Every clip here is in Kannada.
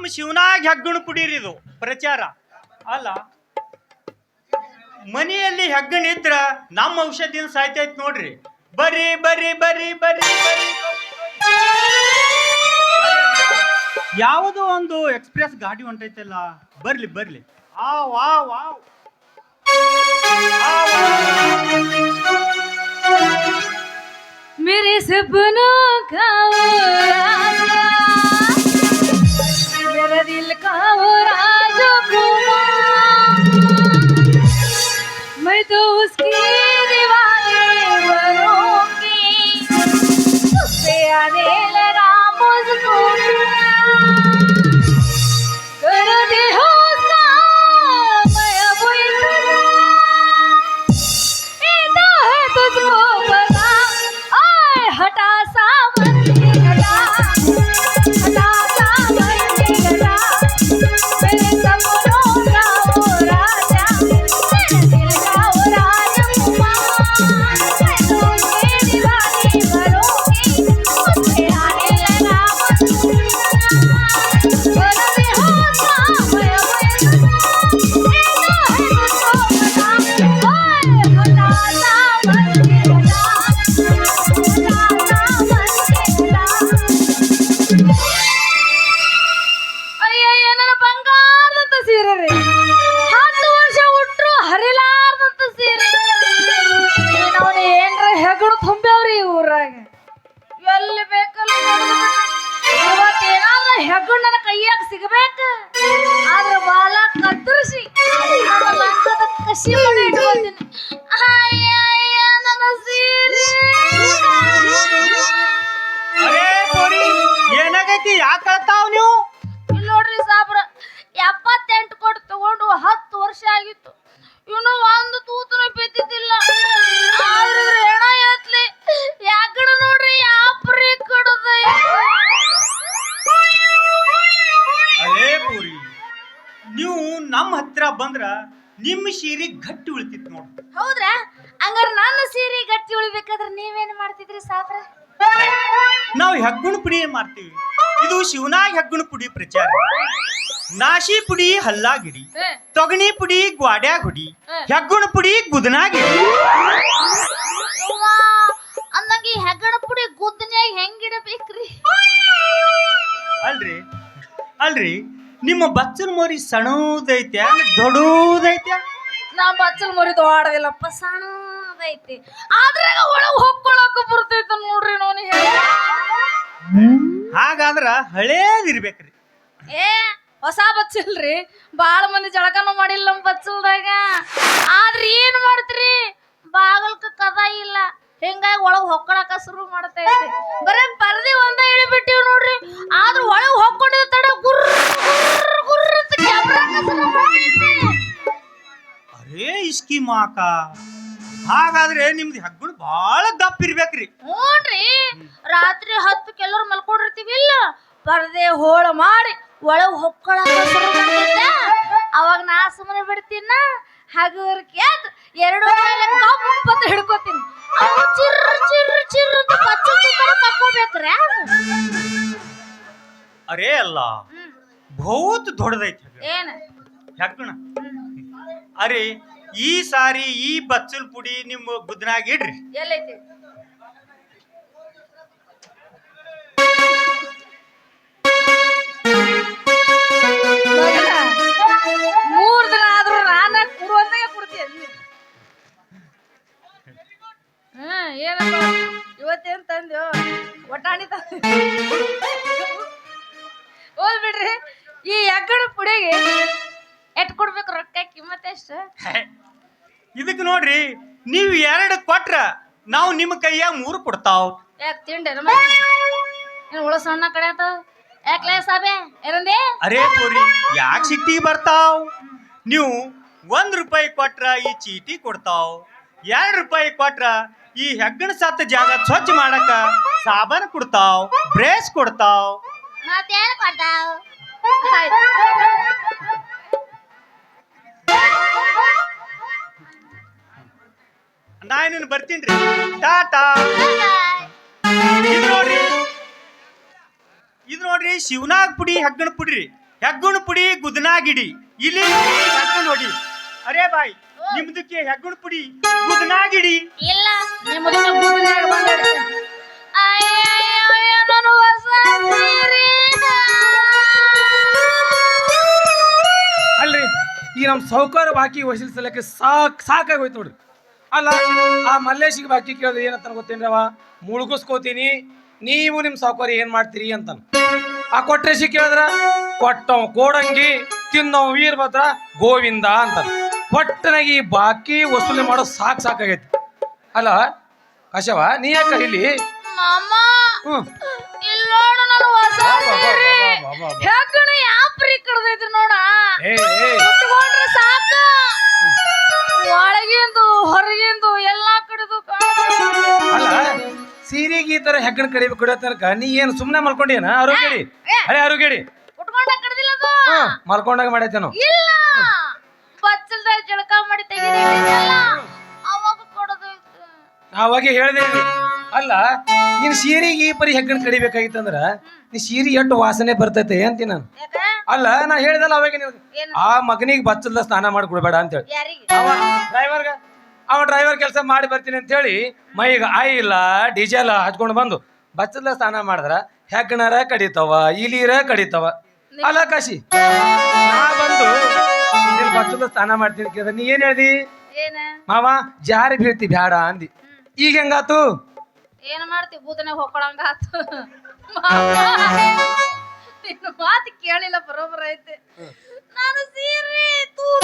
ನಮ್ಮ ಶಿವನಾಗ ಹೆಗ್ಗಣ ಪುಡೀರಿ ಇದು ಪ್ರಚಾರ ಅಲ್ಲ ಮನೆಯಲ್ಲಿ ಹೆಗ್ಗಣ ಇದ್ರ ನಮ್ಮ ಔಷಧಿನ ಸಾಯ್ತೈತ್ ನೋಡ್ರಿ ಬರ್ರಿ ಬರ್ರಿ ಬರ್ರಿ ಬರ್ರಿ ಬರ್ರಿ ಯಾವುದೋ ಒಂದು ಎಕ್ಸ್ಪ್ರೆಸ್ ಗಾಡಿ ಹೊಂಟೈತಲ್ಲ ಬರ್ಲಿ ಬರ್ಲಿ ಆ ವಾ ವಾವ್ ಆವ್, मेरे सपनों का वो राजा दिल मैं तो उसकी Bye. ಹೆಗ್ಗು ನನ್ನ ಕೈಯಾಗ ಸಿಗಬೇಕ? ಆದ್ರ ಬಾಲ ಕತ್ತರಿಸಿ ಕಸಿ ಮಾಡಿ ಇಟ್ಕೊಳ್ತೀನಿ. ನಿಮ್ಮ ಸೀರೆ ಗಟ್ಟಿ ಉಳಿತಿತ್ತು ನೋಡ್ರಿ ಹೌದ್ರಾ? ಹಂಗಾರ ನನ್ನ ಸೀರೆ ಗಟ್ಟಿ ಉಳಿಬೇಕಾದ್ರೆ ನೀವೇನ್ ಮಾಡ್ತಿದ್ರಿ ಸಾಬ್ರ? ನಾವು ಹೆಗ್ಗುಣ ಪುಡಿ ಮಾಡ್ತೀವಿ. ಇದು ಶಿವನಾಗ ಹೆಗ್ಗುಣ ಪುಡಿ ಪ್ರಚಾರ. ನಾಶಿ ಪುಡಿ ಹಲ್ಲಾಗಿಡಿ. ತೊಗಣಿ ಪುಡಿ ಗ್ವಾಡ್ಯಾಗ ಹುಡಿ. ಹೆಗ್ಗುಣ ಪುಡಿ ಗುದನಾಗಿಡಿ ಅಂದಂಗೆ ಹೆಗ್ಗಣ ಪುಡಿ ಗುದ್ದನ್ಯಾಗ ಹೆಂಗಿಡಬೇಕ್ರಿ ಅಲ್ರಿ ಅಲ್ರಿ. ನಿಮ್ಮ ಬಚ್ಚಲ್ ಮೋರಿ ಸಣ್ಣದೈತೆ ದೊಡ್ಡದೈತೆ? ನಾ ಬಚ್ಚಲ್ ಮರಿ ದೊಡ್ಡದಿಲ್ಲಪ್ಪ ಸಣ್ಣದೈತಿ. ಆದ್ರೆ ಒಳಗೆ ಹೊಕ್ಕೊಳಕ ಬರ್ತೈತ ನೋಡ್ರಿ ನೋನಿ ಹಾಗಾದ್ರ ಹಳೇದಿರ್ಬೇಕ್ರಿ. ಏ ಹೊಸ ಬಚ್ಚಲ್ರಿ. ಬಾಳ ಮಂದಿ ಜಳಕನೂ ಮಾಡಿಲ್ಲ ನಮ್ಮ ಬಚ್ಚಲ್ದಾಗ. ಆದ್ರೆ ಏನ್ ಮಾಡ್ತೀರಿ? ಬಾಗಲ್ಕ ಕದ ಇಲ್ಲ. ಹಿಂಗಾಗಿ ಒಳಗ್ ಹೊಕ್ಕೊಳಕ ಶುರು ಮಾಡ್ತೈತಿ. ಬರೇ ಪರದಿ ಒಂದ ಇಳಿಬಿಟ್ಟಿವ್ ನೋಡ್ರಿ. ಮಾಕ ಹಾಗಾದ್ರೆ ನಿಮ್ದು ಹೆಗ್ಗುಣ ಬಹಳ ದಪ್ಪ ಇರ್ಬೇಕ್ರಿ. ಹ್ಞೂನ್ರಿ ರಾತ್ರಿ ಹತ್ತು ಕೆಲವ್ರು ಮಲ್ಕೊಂಡಿರ್ತೀವಿ ಇಲ್ಲ ಪರದೆ ಹೋಳ ಮಾಡಿ ಒಳಗೆ ಹೊಕ್ಕಳ ಅವಾಗ ನಾ ಸುಮ್ಮನೆ ಬಿಡ್ತೀನ? ಹಗುರ್ಕ್ ಎದ್ ಎರಡು ಮೇಲೆ ಕಪ್ಪತ್ತ ಹಿಡ್ಕೋತೀನಿ. ಅವು ಚಿರ್ರ ಚಿರ್ರ ಚಿರ್ರ ಅಂತ ಪಚ್ಚ ಸುತ್ತರ ಕಕ್ಕೋಬೇಕ್ರೆ ಅರೇ ಅಲ್ಲ ಬಹುತ್ ದೊಡ್ಡದೈತಿ ಏನ? ಹೆಗ್ಗಣ. ಅರೆ ಈ ಸಾರಿ ಈ ಬಚ್ಚಲ್ ಪುಡಿ ನಿಮ್ಮ ಬುದ್ಧನಾಗ ಇಡ್ರಿ. ಎಲ್ಲೈತಿ? ಮೂರ್ ದಿನ ಆದ್ರೂ ನಾನ ಕುಡುವಂದಾಗ ಕುಡ್ತೀನಿ ಹಾ ಏನಪ್ಪ? ಇವತ್ತೇನ್ ತಂದ್ಯೋ? ಒಟ್ಟಾಣಿ ತಂದೆ ಹೋದ್ ಬಿಡ್ರಿ. ಈ ಎಗ್ಗಡ ಪುಡಿಗೆ ಎಟ್ ಕೊಡ್ಬೇಕು ರೊಕ್ಕ? ಕಿಮ್ಮತ್ತೆ ಎಷ್ಟು? ಇದಕ್ ನೋಡ್ರಿ ನೀವು ಎರಡು ಕೊಟ್ರ ನಾವು ನಿಮ್ಮ ಕೈಯಾಗ ಮೂರು ಕೊಡ್ತಾವ್. ಯಾಕೆ ತಿಂಡೆ ನಮ್ಮ ಏನು ಉಳ ಸಣ್ಣ ಕಡೆ ಆತ? ಯಾಕ್ಲೆ ಸಾಬೆ ಏನಂದೆ? ಅರೇ ತೋರಿ ಯಾಕೆ ಸಿಟ್ಟಿಗೆ ಬರ್ತಾವ್? ನೀವು ಒಂದ್ ರೂಪಾಯಿ ಕೊಟ್ರ ಈ ಚೀಟಿ ಕೊಡ್ತಾವ್. ಎರಡು ರೂಪಾಯಿ ಕೊಟ್ರ ಈ ಹೆಗ್ಗಣ ಸತ್ತ ಜಾಗ ಸ್ವಚ್ಛ ಮಾಡಕ ಸಾಬನ್ ಕೊಡ್ತಾವ್ ಬ್ರೇಸ್ ಕೊಡ್ತಾವ್. ಮತ್ತೇನು ಕೊಡ್ತಾವ್? ನಾ ಇನ್ನೇನು ಬರ್ತೀನಿ ಟಾಟಾ. ಇದು ನೋಡ್ರಿ. ಇದು ನೋಡ್ರಿ ಶಿವನಾಗ್ ಪುಡಿ ಹೆಗ್ಗಣ ಪುಡಿ ಹೆಗ್ಗುಣ ಪುಡಿ ಗುದನಾಗಿಡಿ ಇಲ್ಲಿ ಹೆಗ್ಗಣ ನೋಡಿ. ಅರೇ ಬಾಯ್ ನಿಮ್ದಕ್ಕೆ ಹೆಗ್ಗುಣ ಪುಡಿ ಗುದನಾಗಿಡಿ ಇಲ್ಲ. ನಾನು ಹೊಸ ಅಲ್ರಿ ಈ ನಮ್ಮ ಸೌಕಾರ ಬಾಕಿ ವಸೂಲ್ ಸಲಕ್ಕೆ ಸಾಕ್ ಸಾಕಾಗೋಯ್ತು ನೋಡ್ರಿ ಅಲ್ಲ ಆ ಮಲ್ಲೇಶಿಗೆ ಬಾಕಿ ಕೇಳಿದ್ರೆ ಏನಂತ ಗೊತ್ತೇನ್ರವ ಮುಳುಗಿಸ್ಕೋತೀನಿ ನೀವು ನಿಮ್ಮ ಸಾಕೋರಿ ಏನ್ ಮಾಡ್ತೀರಿ ಅಂತಾನ. ಆ ಕೊಟ್ರೇಶಿ ಕೇಳಿದ್ರ ಕೊಟ್ಟವ್ ಕೋಡಂಗಿ ತಿನ್ನವ್ ವೀರಭದ್ರ ಗೋವಿಂದ ಅಂತ ಒಟ್ಟನಾಗಿ ಈ ಬಾಕಿ ವಸೂಲಿ ಮಾಡೋ ಸಾಕ್ ಸಾಕಾಗೈತಿ. ಅಲ್ಲ ಕಶವ ನೀ ಯಾಕ ಇಲ್ಲಿ? ಮಾಮ ಹ್ಮ್. ಇಲ್ಲಿ ನೋಡು ನಾನು ಹೊಸ ಬಾ, ಬಾ, ಬಾ, ಸೀರೆ ಬಾ, ಬಾ, ಬಾ, ಬಾ. ಹೆಗ್ಗಣ ಯಾಪ್ರಿ ಕಡ್ದೈತಿ ನೋಡ? ಏ ಏ ಉಟ್ಕೊಂಡ್ರೆ ಸಾಕ. ಒಳಗಿಂದು ಹೊರಗಿಂದು ಎಲ್ಲಾ ಕಡೆದು ಅಲ್ಲ ಸೀರೆಗೆ ಈ ತರ ಹೆಗ್ಗಣ ಕಡಿಬೇಕು ಕಡಿಯೋ ತನಕ ನೀ ಏನು ಸುಮ್ಮನೆ ಮಲ್ಕೊಂಡೇನ ಆರೋಗ್ಯಡಿ? ಅರೆ ಕಡ್ದಿಲ್ಲ ಅದು. ಹ್ಮ್ ಮಲ್ಕೊಂಡಾಗ ಮಾಡೈತೇನು? ಇಲ್ಲ. ಬಚ್ಚಲ್ದಾಗ ಜಳಕ ಮಾಡಿ ತೆಗಿದಿಲ್ಲ ಅವಾಗ ಹೇಳಿದೆ ಅವಾಗ ಹೇಳ್ದೆ ಅಲ್ಲ ನೀನ್ ಸೀರೆಗೆ ಈ ಪರಿ ಹೆಗ್ಗಣ ಕಡಿಬೇಕಾಗಿತ್ತಂದ್ರ ನೀ ಸೀರೆ ಎಷ್ಟು ವಾಸನೆ ಬರ್ತೈತೆ ಅಂತೀನಿ ನಾನು. ಅಲ್ಲ ನಾ ಹೇಳಿದಲ್ಲ ಅವಾಗ ನೀವು ಆ ಮಗನಿಗೆ ಬಚ್ಚಲ್ದ ಸ್ನಾನ ಮಾಡಿ ಕೊಡ್ಬೇಡ ಅಂತೇಳಿ. ಡ್ರೈವರ್ಗ ಅವ ಡ್ರೈವರ್ ಕೆಲಸ ಮಾಡಿ ಬರ್ತೀನಿ ಅಂತ ಹೇಳಿ ಮೈಗೆ ಆಯಿಲ್ಲ ಡೀಸೆಲ್ ಹಚ್ಕೊಂಡು ಬಂದು ಬಚ್ಚಲ್ದ ಸ್ನಾನ ಮಾಡಿದ್ರ ಹೆಗ್ಗಣರ ಕಡಿತಾವ ಇಲಿರ ಕಡಿತಾವ. ಅಲ್ಲ ಕಾಶಿ ನಾ ಬಂದು ಬಚ್ಚಲ್ದ ಸ್ನಾನ ಮಾಡ್ತೀನಿ ಕೇಳಿದ್ರೆ ನೀ ಏನ್ ಹೇಳ್ದಿ? ಮಾವ ಜಾರಿ ಬೀಳ್ತಿ ಬ್ಯಾಡ ಅಂದಿ. ಈಗ ಹೆಂಗಾತು? ಏನ್ ಮಾಡ್ತಿ? ಬೂದನೆ ಹೊಕ್ಕೊಳಂಗ ಆತು. ನಿನ್ನ ಮಾತು ಕೇಳಿಲ್ಲ ಬರೋಬರ ಐತೆ. ನಾನು ಸೀರೆ ತೂಕ.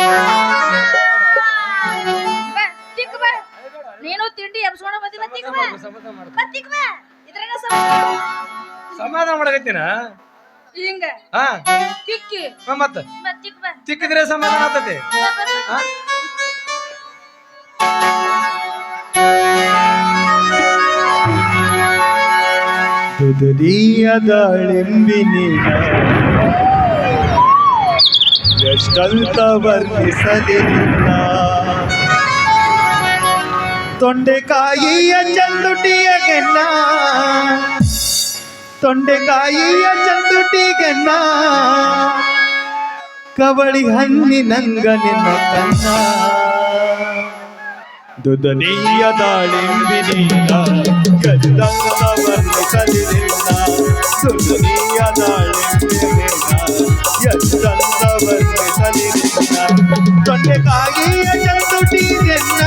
ಬಾ, ತಿಕ್ಕ ನೀನು ತಿಂಡಿ ಎಬ್ಸ್ಕೊಂಡ ಬಂದಿ ಮತ್ತಿಕ್ ಬಾ. ಮತ್ತಿಕ್ ಬಾ. ಇದ್ರಾಗ ಸಮಾಧಾನ. ಮಾಡಕತ್ತೀನ? ಹಿಂಗ. ಹಾ. ತಿಕ್ಕಿ. ಹ, ಮತ್ತ. ತಿಕ್ಕಿದ್ರೆ ಸಮಾಧಾನ ಆಗ್ತದೆ. ತುದರಿಯ ದಾಳಿಂಬಿನಿನ ಎಷ್ಟಂತ ವರ್ಣಿಸಲಿಲ್ಲ ತೊಂಡೆಕಾಯಿಯ ಚಂದುಟಿಯ ಗೆನ್ನ. ತೊಂಡೆಕಾಯಿಯ ಚಂದುಟಿಗೆನ್ನ ಕವಳಿ ಹಣ್ಣಿನಂಗ ನಿನ್ನ ಕನ್ನ. ದುದನೀಯ ದಾಳಿಂಬಿನಿಂದ ಗದ್ದಂಗ ವರ್ಣಿಸಲಿಲ್ಲ ದುದನೀಯ ದಾಳಿಂಬಿನಿನ ಎಷ್ಟಂತ ವರ್ಣಿಸಲಿಲ್ಲ ತೊಂಡೆಕಾಯಿಯ ಚಂದುಟಿಗೆನ್ನ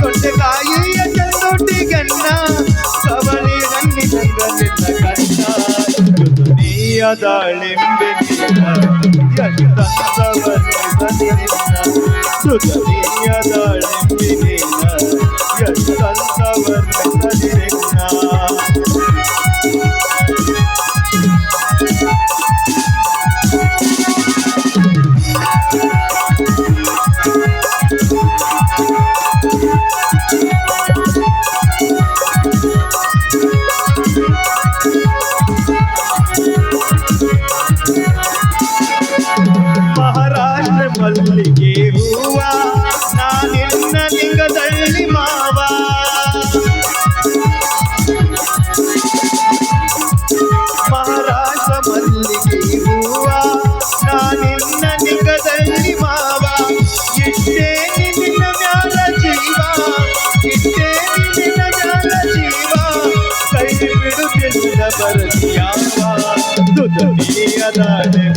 ತೊಂಡೆಕಾಯಿಯ ಚಂದುಟಿಗೆನ್ನ ಕವಳಿ ಹಣ್ಣಿನಂಗ ನಿನ್ನ ಕನ್ನ ದುದನೀಯ ದಾಳಿಂಬಿನಿನ ಎಷ್ಟಂತ ವರ್ಣಿಸಲಿಲ್ಲ ಸುಧನಿಯ ದಾಳಿಂಬಿನಿನ ಲಿಂಗದಳ್ಳಿ ಮಾವ. ಮಹಾರಾಷ್ಟ್ರ ಮಲ್ಲಿಗೆ ಹೂವ ನಾನಿನ್ನ ಲಿಂಗದಳ್ಳಿ ಮಾವ. ಇಷ್ಟೇ ನಿನ್ನ ಜೀವ ಇಷ್ಟೇ ನಿನ್ನ ಜೀವ.